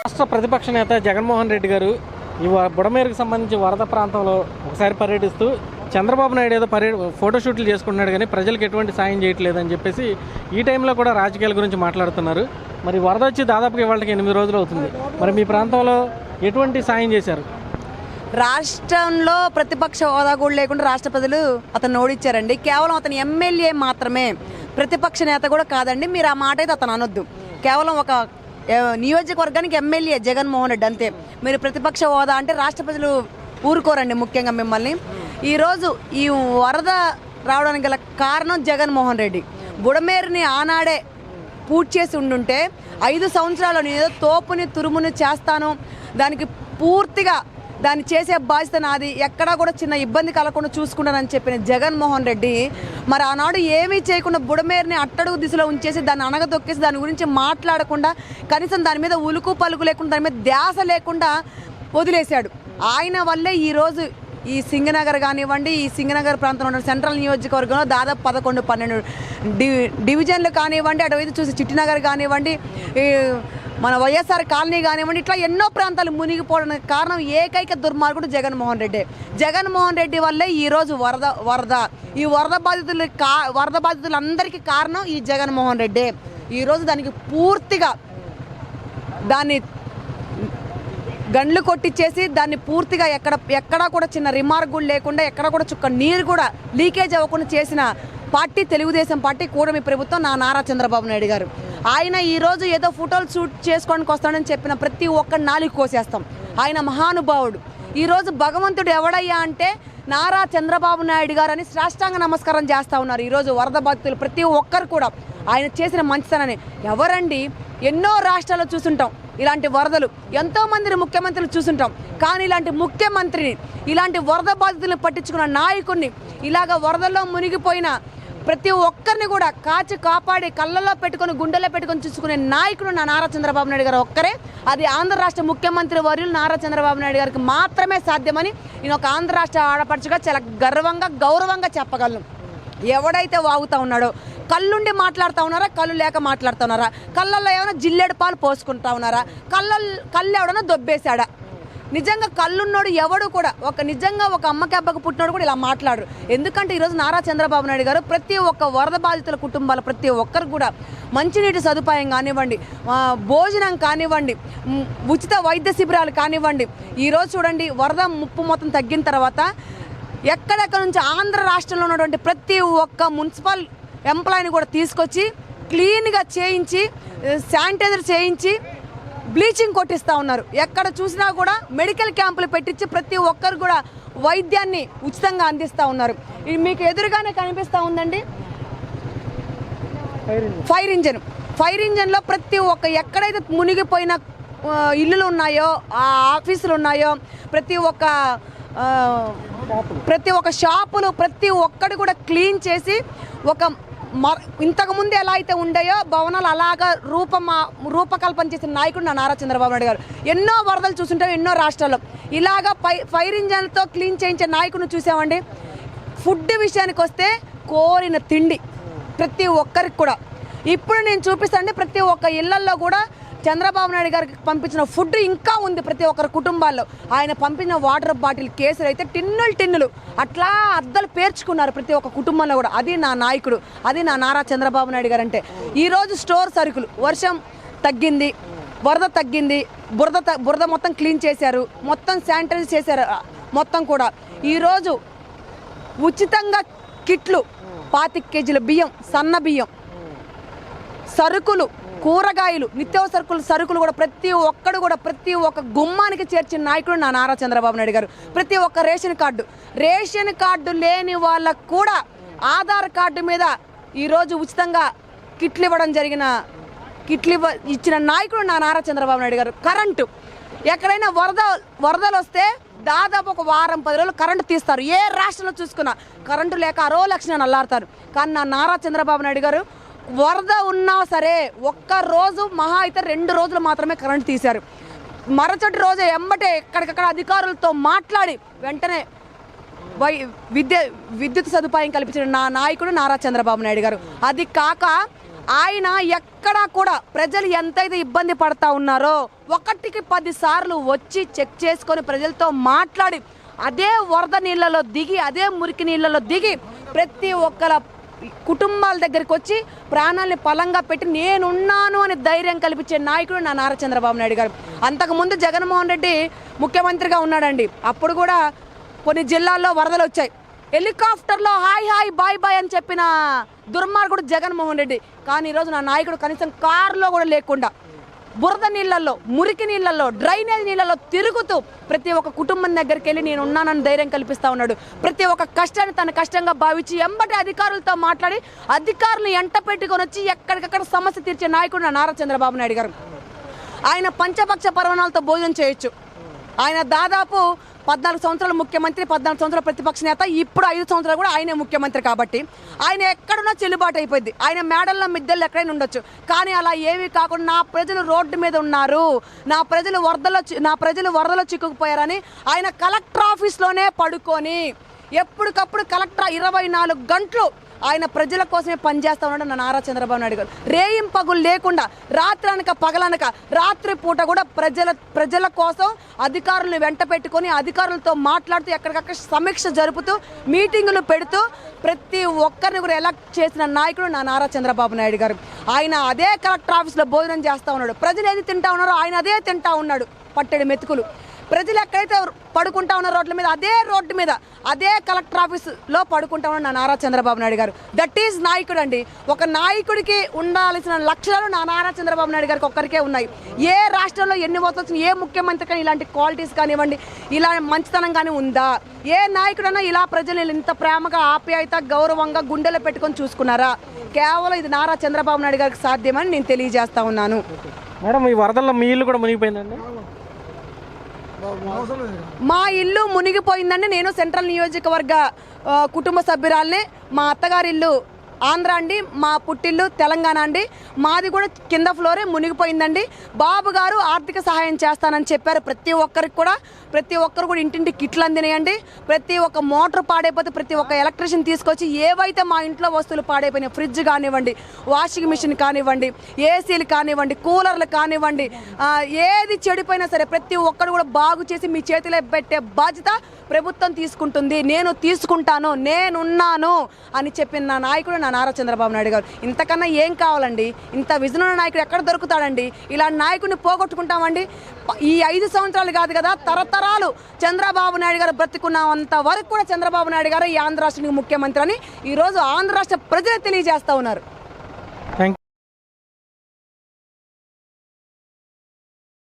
రాష్ట్ర ప్రతిపక్ష నేత జగన్మోహన్ రెడ్డి గారు ఈ వ- బుడమేరుకు సంబంధించి వరద ప్రాంతంలో ఒకసారి పర్యటిస్తూ చంద్రబాబు నాయుడు ఏదో పర్య ఫోటోషూట్లు చేసుకుంటున్నాడు కానీ ప్రజలకు ఎటువంటి సాయం చేయట్లేదని చెప్పేసి ఈ టైంలో కూడా రాజకీయాల గురించి మాట్లాడుతున్నారు. మరి వరద వచ్చి దాదాపుగా ఇవాళకి ఎనిమిది రోజులు అవుతుంది. మరి మీ ప్రాంతంలో ఎటువంటి సాయం చేశారు? రాష్ట్రంలో ప్రతిపక్ష హోదా కూడా లేకుండా రాష్ట్ర ప్రజలు అతను ఓడిచ్చారండి కేవలం అతని ఎమ్మెల్యే మాత్రమే ప్రతిపక్ష నేత కూడా కాదండి. మీరు ఆ మాట అయితే అతను అనొద్దు. కేవలం ఒక నియోజకవర్గానికి ఎమ్మెల్యే జగన్మోహన్ రెడ్డి అంతే. మీరు ప్రతిపక్ష హోదా అంటే రాష్ట్ర ప్రజలు ఊరుకోరండి ముఖ్యంగా మిమ్మల్ని. ఈరోజు ఈ వరద రావడానికి గల కారణం జగన్మోహన్ రెడ్డి. బుడమేరుని ఆనాడే పూర్తి చేసి ఉండుంటే ఐదు సంవత్సరాలు నేను ఏదో తోపుని తురుముని చేస్తాను. దానికి పూర్తిగా దాన్ని చేసే బాధ్యత నాది. ఎక్కడా కూడా చిన్న ఇబ్బంది కలగకుండా చూసుకుంటానని చెప్పిన జగన్మోహన్ రెడ్డి మరి ఆనాడు ఏమీ చేయకుండా బుడమేరుని అట్టడుగు దిశలో ఉంచేసి దాన్ని అనగదొక్కేసి దాని గురించి మాట్లాడకుండా కనీసం దాని మీద ఉలుకు పలుకు లేకుండా దాని మీద ధ్యాస లేకుండా వదిలేశాడు. ఆయన వల్లే ఈరోజు ఈ సింగనగర్ కానివ్వండి ఈ సింగనగర్ ప్రాంతంలో ఉన్న సెంట్రల్ నియోజకవర్గంలో దాదాపు పదకొండు పన్నెండు డి డివిజన్లు కానివ్వండి అటువైపు చూసి చిట్టినగర్ కానివ్వండి మన వైఎస్ఆర్ కాలనీ కానివ్వండి ఇట్లా ఎన్నో ప్రాంతాలు మునిగిపోవడానికి కారణం ఏకైక దుర్మార్గుడు జగన్మోహన్ రెడ్డి. జగన్మోహన్ రెడ్డి వల్లే ఈరోజు వరద వరద. ఈ వరద బాధితులు కా వరద బాధితులందరికీ కారణం ఈ జగన్మోహన్ రెడ్డి. ఈరోజు దానికి పూర్తిగా దాన్ని గండ్లు కొట్టిచ్చేసి దాన్ని పూర్తిగా ఎక్కడ ఎక్కడా కూడా చిన్న రిమార్క్ కూడా లేకుండా ఎక్కడ కూడా చుక్క నీరు కూడా లీకేజ్ అవ్వకుండా చేసిన పార్టీ తెలుగుదేశం పార్టీ కూటమి ప్రభుత్వం నా నారా చంద్రబాబు నాయుడు గారు. ఆయన ఈరోజు ఏదో ఫోటోలు షూట్ చేసుకోవడానికి వస్తాడని చెప్పిన ప్రతి ఒక్క నాలుగు కోసేస్తాం. ఆయన మహానుభావుడు. ఈరోజు భగవంతుడు ఎవడయ్యా అంటే నారా చంద్రబాబు నాయుడు గారు అని సాష్టాంగ నమస్కారం చేస్తూ ఉన్నారు. ఈరోజు వరద బాధితులు ప్రతి ఒక్కరు కూడా ఆయన చేసిన మంచితనని ఎవరండి? ఎన్నో రాష్ట్రాల్లో చూసుంటాం ఇలాంటి వరదలు. ఎంతో మందిని ముఖ్యమంత్రులు చూసుంటాం కానీ ఇలాంటి ముఖ్యమంత్రిని ఇలాంటి వరద బాధితులను పట్టించుకున్న నాయకుడిని ఇలాగ వరదల్లో మునిగిపోయిన ప్రతి ఒక్కరిని కూడా కాచి కాపాడి కళ్ళల్లో పెట్టుకొని గుండెల్లో పెట్టుకొని చూసుకునే నాయకుడు నా నారా చంద్రబాబు నాయుడు గారు ఒక్కరే. అది ఆంధ్ర రాష్ట్ర ముఖ్యమంత్రి వర్యులు నారా చంద్రబాబు నాయుడు గారికి మాత్రమే సాధ్యమని నేను ఒక ఆంధ్ర రాష్ట్ర ఆడపడుచుగా చాలా గర్వంగా గౌరవంగా చెప్పగలను. ఎవడైతే వాగుతా ఉన్నాడో కళ్ళుండి మాట్లాడుతూ ఉన్నారా కళ్ళు లేక మాట్లాడుతున్నారా కళ్ళల్లో ఏమైనా జిల్లేడు పాలు పోసుకుంటా ఉన్నారా? కళ్ళ కళ్ళు ఎవడన్నా దొబ్బేశాడా? నిజంగా కళ్ళున్నోడు ఎవడు కూడా ఒక నిజంగా ఒక అమ్మకి అబ్బకు పుట్టినోడు కూడా ఇలా మాట్లాడరు. ఎందుకంటే ఈరోజు నారా చంద్రబాబు నాయుడు గారు ప్రతి ఒక్క వరద బాధితుల కుటుంబాల ప్రతి ఒక్కరు కూడా మంచినీటి సదుపాయం కానివ్వండి భోజనం కానివ్వండి ఉచిత వైద్య శిబిరాలు కానివ్వండి ఈరోజు చూడండి వరద ముప్పు మొత్తం తగ్గిన తర్వాత ఎక్కడెక్కడ నుంచి ఆంధ్ర రాష్ట్రంలో ఉన్నటువంటి ప్రతి ఒక్క మున్సిపల్ ఎంప్లాయీని కూడా తీసుకొచ్చి క్లీన్గా చేయించి శానిటైజర్ చేయించి బ్లీచింగ్ కొట్టిస్తూ ఉన్నారు. ఎక్కడ చూసినా కూడా మెడికల్ క్యాంపులు పెట్టించి ప్రతి ఒక్కరు కూడా వైద్యాన్ని ఉచితంగా అందిస్తూ ఉన్నారు. ఇది మీకు ఎదురుగానే కనిపిస్తూ ఉందండి. Fire engine. ఫైర్ ఇంజన్లో ప్రతి ఒక్క ఎక్కడైతే మునిగిపోయిన ఇల్లులు ఉన్నాయో ఆ ఆఫీసులు ఉన్నాయో ప్రతి ఒక్క ప్రతి ఒక్క షాపులు ప్రతి ఒక్కటి కూడా క్లీన్ చేసి ఒక ఇంతకుముందు ఎలా అయితే ఉండేయో భవనాలు అలాగా రూపమా రూపకల్పన చేసిన నాయకుడు నా నారా చంద్రబాబు నాయుడు గారు. ఎన్నో వరదలు చూసుంటాం ఎన్నో రాష్ట్రాల్లో. ఇలాగా ఫై ఫైర్ ఇంజన్లతో క్లీన్ చేయించే నాయకుడిని చూసామండి. ఫుడ్ విషయానికి వస్తే కోరిన తిండి ప్రతి ఒక్కరికి కూడా. ఇప్పుడు నేను చూపిస్తానండి ప్రతి ఒక్క ఇళ్ళల్లో కూడా చంద్రబాబు నాయుడు గారికి పంపించిన ఫుడ్ ఇంకా ఉంది ప్రతి ఒక్కరి కుటుంబాల్లో. ఆయన పంపించిన వాటర్ బాటిల్ కేసులు అయితే టిన్నులు టిన్నులు. అట్లా అద్దలు పేర్చుకున్నారు ప్రతి ఒక్క కుటుంబంలో కూడా. అది నా నాయకుడు అది నా నారా చంద్రబాబు నాయుడు గారు అంటే. ఈరోజు స్టోర్ సరుకులు వర్షం తగ్గింది వరద తగ్గింది బురద బురద మొత్తం క్లీన్ చేశారు మొత్తం శానిటైజ్ చేశారు మొత్తం కూడా. ఈరోజు ఉచితంగా కిట్లు పాతిక కేజీల బియ్యం సన్న బియ్యం. సరుకులు కూరగాయలు నిత్యావసరకులు సరుకులు సరుకులు కూడా ప్రతి ఒక్కడు కూడా ప్రతి ఒక్క గుమ్మానికి చేర్చిన నాయకుడు నా నారా చంద్రబాబు నాయుడు గారు. ప్రతి ఒక్క రేషన్ కార్డు రేషన్ కార్డు లేని వాళ్ళకు కూడా ఆధార్ కార్డు మీద ఈరోజు ఉచితంగా కిట్లు ఇవ్వడం జరిగిన కిట్లు ఇవ్వ ఇచ్చిన నాయకుడు నా నారా చంద్రబాబు నాయుడు గారు. కరెంటు ఎక్కడైనా వరద వరదలు వస్తే దాదాపు ఒక వారం పది రోజులు కరెంటు తీస్తారు. ఏ రాష్ట్రంలో చూసుకున్నా కరెంటు లేక అరో లక్షణాలు అల్లాడతారు కానీ నా నారా చంద్రబాబు నాయుడు గారు వరద ఉన్నా సరే ఒక్క రోజు మహా అయితే రెండు రోజులు మాత్రమే కరెంట్ తీశారు. మరుసటి రోజు ఎంబటే ఎక్కడికక్కడ అధికారులతో మాట్లాడి వెంటనే వై విద్య విద్యుత్ సదుపాయం కల్పించిన నా నాయకుడు నారా చంద్రబాబు నాయుడు గారు. అది కాక ఆయన ఎక్కడా కూడా ప్రజలు ఎంతైతే ఇబ్బంది పడతా ఉన్నారో ఒకటికి పది సార్లు వచ్చి చెక్ చేసుకొని ప్రజలతో మాట్లాడి అదే వరద నీళ్ళలో దిగి అదే మురికి నీళ్ళలో దిగి ప్రతి ఒక్కల కుటుంబాల దగ్గరికి వచ్చి ప్రాణాలని పలంగా పెట్టి నేనున్నాను అని ధైర్యం కల్పించే నాయకుడు నా నారా చంద్రబాబు నాయుడు గారు. అంతకుముందు జగన్మోహన్ రెడ్డి ముఖ్యమంత్రిగా ఉన్నాడండి. అప్పుడు కూడా కొన్ని జిల్లాల్లో వరదలు వచ్చాయి. హెలికాప్టర్లో హాయ్ హాయ్ బాయ్ బాయ్ అని చెప్పిన దుర్మార్గుడు జగన్మోహన్ రెడ్డి. కానీ ఈరోజు నా నాయకుడు కనీసం కారులో కూడా లేకుండా బురద నీళ్ళల్లో మురికి నీళ్ళల్లో డ్రైనేజ్ నీళ్ళల్లో తిరుగుతూ ప్రతి ఒక్క కుటుంబం దగ్గరికి వెళ్ళి నేను ఉన్నానని ధైర్యం కల్పిస్తా ఉన్నాడు. ప్రతి ఒక్క కష్టాన్ని తన కష్టంగా భావించి ఎంబటి అధికారులతో మాట్లాడి అధికారులను ఎంట పెట్టుకొని వచ్చి ఎక్కడికక్కడ సమస్య తీర్చే నాయకుడు నా నారా చంద్రబాబు నాయుడు గారు. ఆయన పంచపక్ష పర్వణాలతో భోజనం చేయొచ్చు. ఆయన దాదాపు పద్నాలుగు సంవత్సరాలు ముఖ్యమంత్రి పద్నాలుగు సంవత్సరాల ప్రతిపక్ష నేత ఇప్పుడు ఐదు సంవత్సరాలు కూడా ఆయనే ముఖ్యమంత్రి కాబట్టి ఆయన ఎక్కడున్నా చెల్లుబాటు అయిపోయింది. ఆయన మేడల్లో మిద్దెల్లో ఎక్కడైనా ఉండొచ్చు. కానీ అలా ఏవి కాకుండా నా ప్రజలు రోడ్డు మీద ఉన్నారు. నా ప్రజలు వరదలో చి- నా ప్రజలు వరదలో చిక్కుకుపోయారని ఆయన కలెక్టర్ ఆఫీస్లోనే పడుకొని ఎప్పటికప్పుడు కలెక్టర్ ఇరవై నాలుగు గంటలు ఆయన ప్రజల కోసమే పనిచేస్తా ఉన్నాడు నా నారా చంద్రబాబు నాయుడు గారు. రేయిం పగులు లేకుండా రాత్రనక పగలనక రాత్రి పూట కూడా ప్రజల ప్రజల కోసం అధికారులను వెంట పెట్టుకొని అధికారులతో మాట్లాడుతూ ఎక్కడికక్కడ సమీక్ష జరుపుతూ మీటింగులు పెడుతూ ప్రతి ఒక్కరిని కూడా ఎలక్ట్ చేసిన నాయకుడు నా నారా చంద్రబాబు నాయుడు గారు. ఆయన అదే కలెక్టర్ ఆఫీస్లో భోజనం చేస్తూ ఉన్నాడు. ప్రజలు ఏది తింటా ఉన్నారో ఆయన అదే తింటా ఉన్నాడు. పట్టెడు మెతుకులు. ప్రజలు ఎక్కడైతే పడుకుంటా ఉన్న రోడ్ల మీద అదే రోడ్డు మీద అదే కలెక్టర్ ఆఫీస్లో పడుకుంటా ఉన్న నా నారా చంద్రబాబు నాయుడు గారు. దట్ ఈజ్ నాయకుడు అండి ఒక నాయకుడికి ఉండాల్సిన లక్షణాలు నా నారా చంద్రబాబు నాయుడు గారికి ఒక్కరికే ఉన్నాయి. ఏ రాష్ట్రంలో ఎన్ని ఓట్లు వచ్చినా ఏ ముఖ్యమంత్రి కానీ ఇలాంటి క్వాలిటీస్ కానివ్వండి ఇలా మంచితనం కానీ ఉందా? ఏ నాయకుడైనా ఇలా ప్రజలు ఇంత ప్రేమగా ఆప్యాయత గౌరవంగా గుండెలో పెట్టుకొని చూసుకున్నారా? కేవలం ఇది నారా చంద్రబాబు నాయుడు గారికి సాధ్యమని నేను తెలియజేస్తా ఉన్నాను. మేడం ఈ వరదల్లో మీ ఇల్లు కూడా మునిగిపోయిందండి? మా ఇల్లు మునిగిపోయిందని నేను సెంట్రల్ నియోజకవర్గ కుటుంబ సభ్యురాల్ని. మా అత్తగారి ఇల్లు ఆంధ్ర అండి మా పుట్టిల్లు తెలంగాణ అండి. మాది కూడా కింద ఫ్లోరే మునిగిపోయిందండి. బాబు గారు ఆర్థిక సహాయం చేస్తానని చెప్పారు. ప్రతి ఒక్కరికి కూడా ప్రతి ఒక్కరు కూడా ఇంటింటి కిట్లు అందినాయండి. ప్రతి ఒక్క మోటార్ పాడైపోతే ప్రతి ఒక్క ఎలక్ట్రిషియన్ తీసుకొచ్చి ఏవైతే మా ఇంట్లో వస్తువులు పాడైపోయినాయి ఫ్రిడ్జ్ కానివ్వండి వాషింగ్ మిషన్ కానివ్వండి ఏసీలు కానివ్వండి కూలర్లు కానివ్వండి ఏది చెడిపోయినా సరే ప్రతి ఒక్కరు కూడా బాగు చేసి మీ చేతిలో పెట్టే బాధ్యత ప్రభుత్వం తీసుకుంటుంది. నేను తీసుకుంటాను నేనున్నాను అని చెప్పిన నా నాయకుడు నా నారా చంద్రబాబు నాయుడు గారు. ఇంతకన్నా ఏం కావాలండి? ఇంత విజన నాయకుడు ఎక్కడ దొరుకుతాడండి? ఇలాంటి నాయకుడిని పోగొట్టుకుంటామండి? ఈ ఐదు సంవత్సరాలు కాదు కదా తరతరాలు చంద్రబాబు నాయుడు గారు బ్రతికున్నంత వరకు కూడా చంద్రబాబు నాయుడు గారు ఈ ఆంధ్ర రాష్ట్రానికి ముఖ్యమంత్రి అని ఈరోజు ఆంధ్ర రాష్ట్ర ప్రజలు తెలియజేస్తూ ఉన్నారు.